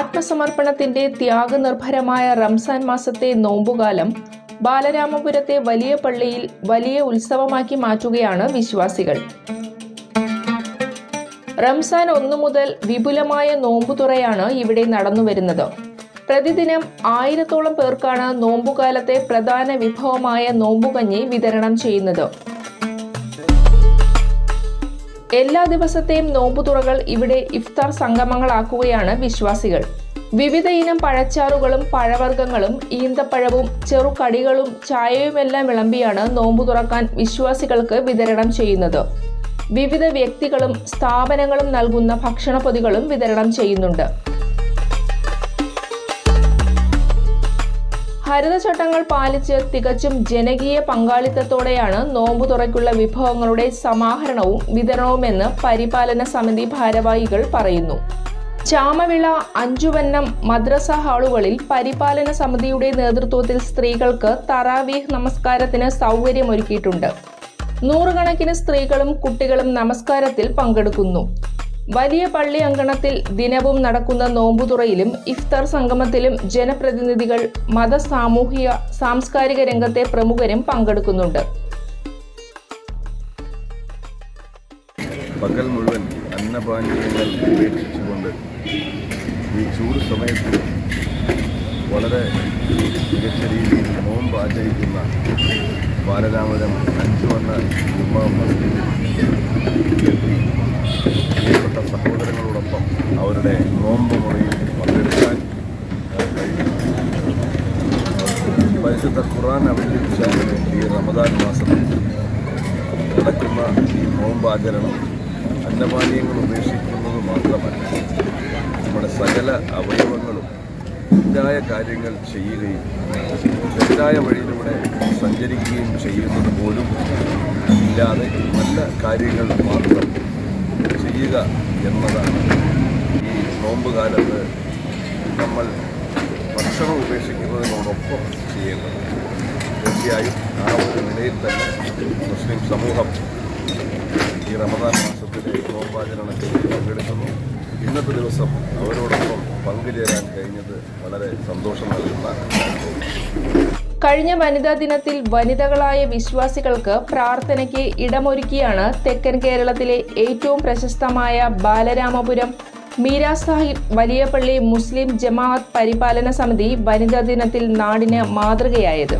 ആത്മസമർപ്പണത്തിന്റെ ത്യാഗനിർഭരമായ റംസാൻ മാസത്തെ നോമ്പുകാലം ബാലരാമപുരത്തെ വലിയ പള്ളിയിൽ വലിയ ഉത്സവമാക്കി മാറ്റുകയാണ് വിശ്വാസികൾ. റംസാൻ ഒന്നു മുതൽ വിപുലമായ നോമ്പുതുറയാണ് ഇവിടെ നടന്നുവരുന്നത് പ്രതിദിനം ആയിരത്തോളം പേർക്കാണ് നോമ്പുകാലത്തെ പ്രധാന വിഭവമായ നോമ്പുകഞ്ഞി വിതരണം ചെയ്യുന്നത്. എല്ലാ ദിവസത്തെയും നോമ്പുതുറകൾ ഇവിടെ ഇഫ്താർ സംഗമങ്ങളാക്കുകയാണ് വിശ്വാസികൾ. വിവിധ ഇനം പഴച്ചാറുകളും പഴവർഗങ്ങളും ഈന്തപ്പഴവും ചെറുകടികളും ചായയുമെല്ലാം വിളമ്പിയാണ് നോമ്പു തുറക്കാൻ വിശ്വാസികൾക്ക് വിതരണം ചെയ്യുന്നത്. വിവിധ വ്യക്തികളും സ്ഥാപനങ്ങളും നൽകുന്ന ഭക്ഷണപ്പൊതികളും വിതരണം ചെയ്യുന്നുണ്ട്. ഹരിതചട്ടങ്ങൾ പാലിച്ച് തികച്ചും ജനകീയ പങ്കാളിത്തത്തോടെയാണ് നോമ്പു തുറയ്ക്കുള്ള വിഭവങ്ങളുടെ സമാഹരണവും വിതരണവുമെന്ന് പരിപാലന സമിതി ഭാരവാഹികൾ പറയുന്നു. ചാമവിള അഞ്ചുവന്നം മദ്രസ ഹാളുകളിൽ പരിപാലന സമിതിയുടെ നേതൃത്വത്തിൽ സ്ത്രീകൾക്ക് തറാവീഹ് നമസ്കാരത്തിന് സൗകര്യമൊരുക്കിയിട്ടുണ്ട്. നൂറുകണക്കിന് സ്ത്രീകളും കുട്ടികളും നമസ്കാരത്തിൽ പങ്കെടുക്കുന്നു. വലിയ പള്ളി അങ്കണത്തിൽ ദിനവും നടക്കുന്ന നോമ്പുതുറയിലും ഇഫ്തർ സംഗമത്തിലും ജനപ്രതിനിധികൾ മത സാമൂഹിക സാംസ്കാരിക രംഗത്തെ പ്രമുഖരും പങ്കെടുക്കുന്നുണ്ട്. പകൽ മുഴുവൻ അന്നപാനീയങ്ങൾ ഉപേക്ഷിച്ചുകൊണ്ട് ഈ ചൂട് സമയത്ത് വളരെ മികച്ച രീതിയിൽ നോമ്പ് ആചരിക്കുന്ന ബാലരാമരം അഞ്ചു അവരുടെ നോമ്പ് മുറിയിൽ പങ്കെടുക്കാൻ പരിശുദ്ധ ഖുറാൻ അവതരിപ്പിച്ചാൽ ഈ റമദാൻ മാസത്തിൽ നടക്കുന്ന ഈ നോമ്പാചരണം അന്നപാനീയങ്ങൾ ഉപേക്ഷിക്കുന്നത് മാത്രമല്ല നമ്മുടെ സകല അവയവങ്ങളും തെറ്റായ കാര്യങ്ങൾ ചെയ്യുകയും തെറ്റായ വഴിയിലൂടെ സഞ്ചരിക്കുകയും ചെയ്യുന്നത് പോലും ഇല്ലാതെ നല്ല കാര്യങ്ങൾ മാത്രം ചെയ്യുക എന്നതാണ് നോമ്പ് കാലത്ത് നമ്മൾ ഭക്ഷണം ഉപേക്ഷിക്കുന്നതിനോടൊപ്പം ചെയ്യേണ്ടത് തീർച്ചയായും ആ ഒരു നിലയിൽ തന്നെ മുസ്ലിം സമൂഹം ഈ റമദാൻ മാസത്തിലെ നോമ്പാചരണത്തിൽ പങ്കെടുക്കുന്നു. ഇന്നത്തെ ദിവസം അവരോടൊപ്പം പങ്കുചേരാൻ കഴിഞ്ഞത് വളരെ സന്തോഷം നൽകുന്ന കഴിഞ്ഞ വനിതാ ദിനത്തിൽ വനിതകളായ വിശ്വാസികൾക്ക് പ്രാർത്ഥനയ്ക്ക് ഇടമൊരുക്കിയാണ് തെക്കൻ കേരളത്തിലെ ഏറ്റവും പ്രശസ്തമായ ബാലരാമപുരം മീര സാഹിബ് വലിയപള്ളി മുസ്ലിം ജമാഅത്ത് പരിപാലന സമിതി വനിതാ ദിനത്തിൽ നാടിന് മാതൃകയായത്.